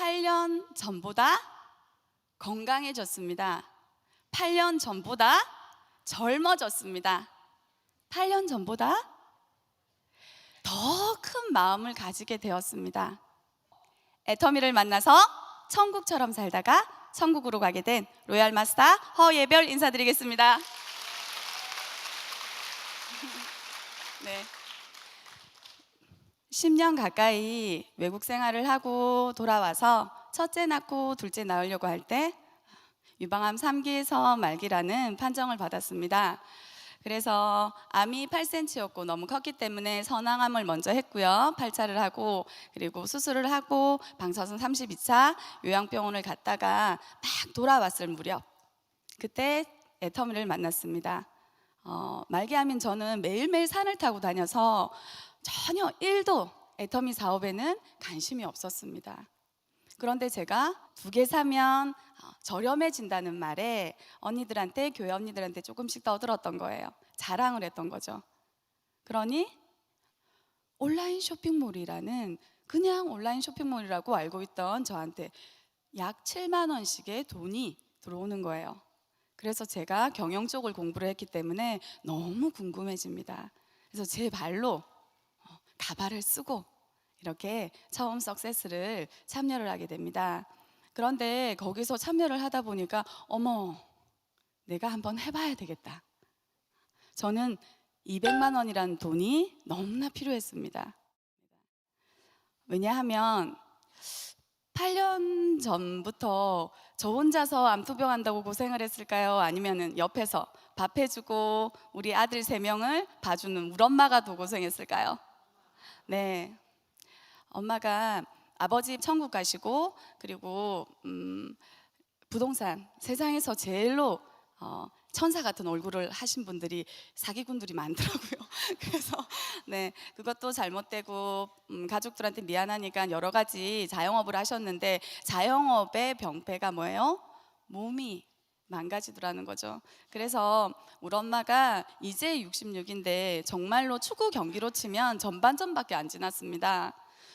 8년 전보다 건강해졌습니다. 8년 전보다 젊어졌습니다. 8년 전보다 더 큰 마음을 가지게 되었습니다. 애터미를 만나서 천국처럼 살다가 천국으로 가게 된 로얄 마스터 허예별 인사드리겠습니다. 네. 10년 가까이 외국 생활을 하고 돌아와서 첫째 낳고 둘째 낳으려고 할 때 유방암 3기에서 말기라는 판정을 받았습니다. 그래서 암이 8cm였고 너무 컸기 때문에 선항암을 먼저 했고요. 8차를 하고 그리고 수술을 하고 방사선 32차 요양병원을 갔다가 막 돌아왔을 무렵 그때 애터미를 만났습니다. 어, 말기암인 저는 매일매일 산을 타고 다녀서 전혀 1도 애터미 사업에는 관심이 없었습니다. 그런데 제가 두 개 사면 어, 저렴해진다는 말에 언니들한테 교회 언니들한테 조금씩 떠들었던 거예요. 자랑을 했던 거죠. 그러니 온라인 쇼핑몰이라는 그냥 온라인 쇼핑몰이라고 알고 있던 저한테 약 7만 원씩의 돈이 들어오는 거예요. 그래서 제가 경영 쪽을 공부를 했기 때문에 너무 궁금해집니다. 그래서 제 발로 어, 가발을 쓰고 이렇게 처음 석세스를 참여를 하게 됩니다. 그런데 거기서 참여를 하다 보니까 어머 내가 한번 해봐야 되겠다. 저는 200만 원이라는 돈이 너무나 필요했습니다. 왜냐하면 8년 전부터 저 혼자서 암투병 한다고 고생을 했을까요? 아니면은 옆에서 밥 해주고 우리 아들 세 명을 봐주는 우리 엄마가 더 고생했을까요? 네, 엄마가 아버지 천국 가시고 그리고 음, 부동산 세상에서 제일로 어, 천사 같은 얼굴을 하신 분들이 사기꾼들이 많더라고요. 그래서 네 그것도 잘못되고 음, 가족들한테 미안하니까 여러 가지 자영업을 하셨는데 자영업의 병폐가 뭐예요? 몸이 망가지더라는 거죠. 그래서 우리 엄마가 이제 66인데 정말로 축구 경기로 치면 전반전밖에 안 지났습니다.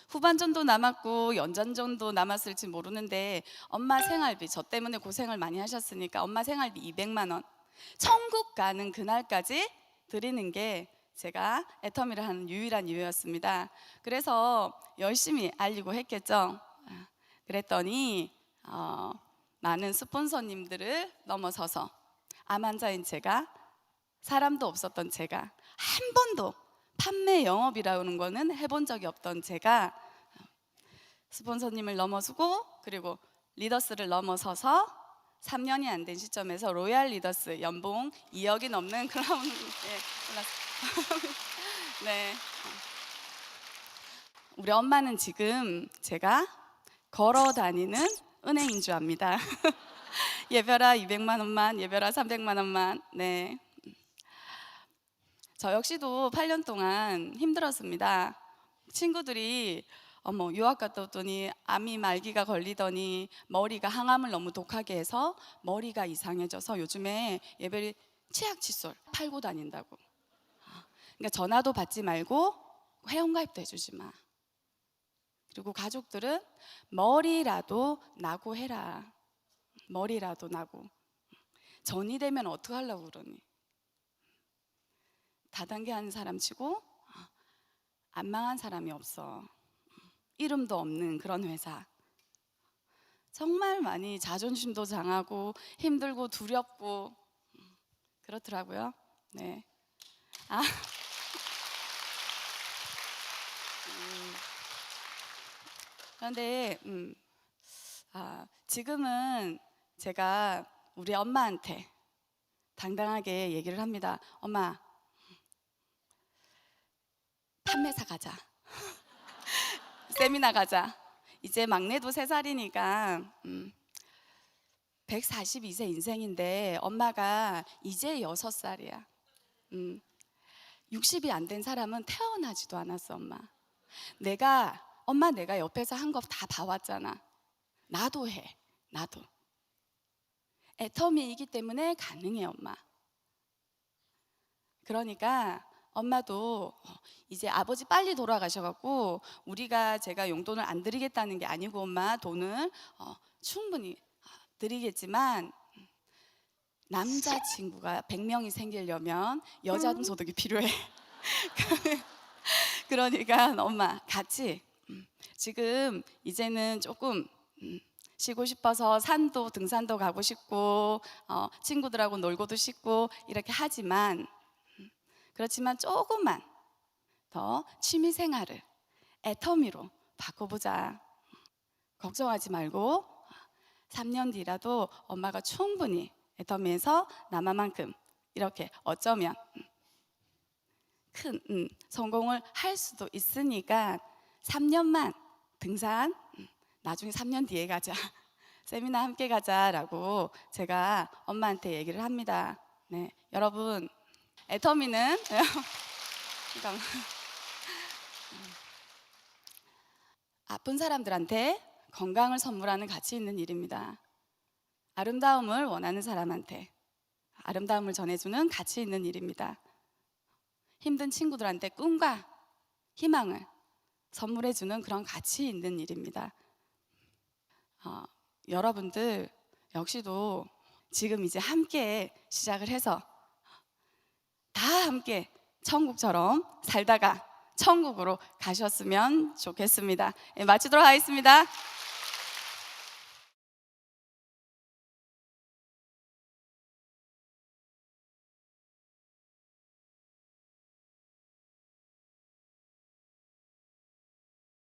후반전도 남았고 연장전도 남았을지 모르는데 엄마 생활비 저 때문에 고생을 많이 하셨으니까 엄마 생활비 200만 원 천국 가는 그날까지 드리는 게 제가 애터미를 하는 유일한 이유였습니다. 그래서 열심히 알리고 했겠죠. 아, 그랬더니 어, 많은 스폰서님들을 넘어서서 암 환자인 제가 사람도 없었던 제가 한 번도 판매 영업이라는 거는 해본 적이 없던 제가 스폰서님을 넘어서고 그리고 리더스를 넘어서서 3년이 안 된 시점에서 로얄 리더스 연봉 2억이 넘는 그런 예, 네. 우리 엄마는 지금 제가 걸어 다니는 은행인 줄 압니다. 예별아 200만 원만, 예별아 300만 원만. 네. 저 역시도 8년 동안 힘들었습니다. 친구들이 어머 유학 갔다 왔더니 암이 말기가 걸리더니 머리가 항암을 너무 독하게 해서 머리가 이상해져서 요즘에 예별이 치약 칫솔 팔고 다닌다고. 그러니까 전화도 받지 말고 회원가입도 해주지 마. 그리고 가족들은 머리라도 나고 해라. 머리라도 나고. 전이 되면 어떻게 하려고 그러니? 다단계 하는 사람 치고 안 망한 사람이 없어. 이름도 없는 그런 회사. 정말 많이 자존심도 상하고 힘들고 두렵고 그렇더라고요. 네. 아. 그런데 음, 아, 지금은 제가 우리 엄마한테 당당하게 얘기를 합니다. 엄마, 판매사 가자. 세미나 가자. 이제 막내도 세 살이니까 음, 142세 인생인데 엄마가 이제 여섯 살이야. 음, 60이 안 된 사람은 태어나지도 않았어, 엄마. 내가 엄마 내가 옆에서 한 거 다 봐왔잖아. 나도 해. 나도. 애터미이기 때문에 가능해, 엄마. 그러니까 엄마도 어, 이제 아버지 빨리 돌아가셔갖고 우리가 제가 용돈을 안 드리겠다는 게 아니고 엄마 돈을 어, 충분히 드리겠지만 남자친구가 100명이 생기려면 여자동 소득이 필요해. 그러니까 엄마 같이 음, 지금 이제는 조금 음, 쉬고 싶어서 산도 등산도 가고 싶고 어, 친구들하고 놀고도 싶고 이렇게 하지만 음, 그렇지만 조금만 더 취미 생활을 애터미로 바꿔보자. 걱정하지 말고 3년 뒤라도 엄마가 충분히 애터미에서 남아만큼 이렇게 어쩌면 큰 음, 성공을 할 수도 있으니까 3년만 등산 음, 나중에 3년 뒤에 가자 세미나 함께 가자라고 제가 엄마한테 얘기를 합니다. 네, 여러분 애터미는. 음, 아픈 사람들한테 건강을 선물하는 가치 있는 일입니다. 아름다움을 원하는 사람한테 아름다움을 전해주는 가치 있는 일입니다. 힘든 친구들한테 꿈과 희망을 선물해 주는 그런 가치 있는 일입니다. 어, 여러분들 역시도 지금 이제 함께 시작을 해서 다 함께 천국처럼 살다가 천국으로 가셨으면 좋겠습니다. 예, 마치도록 하겠습니다.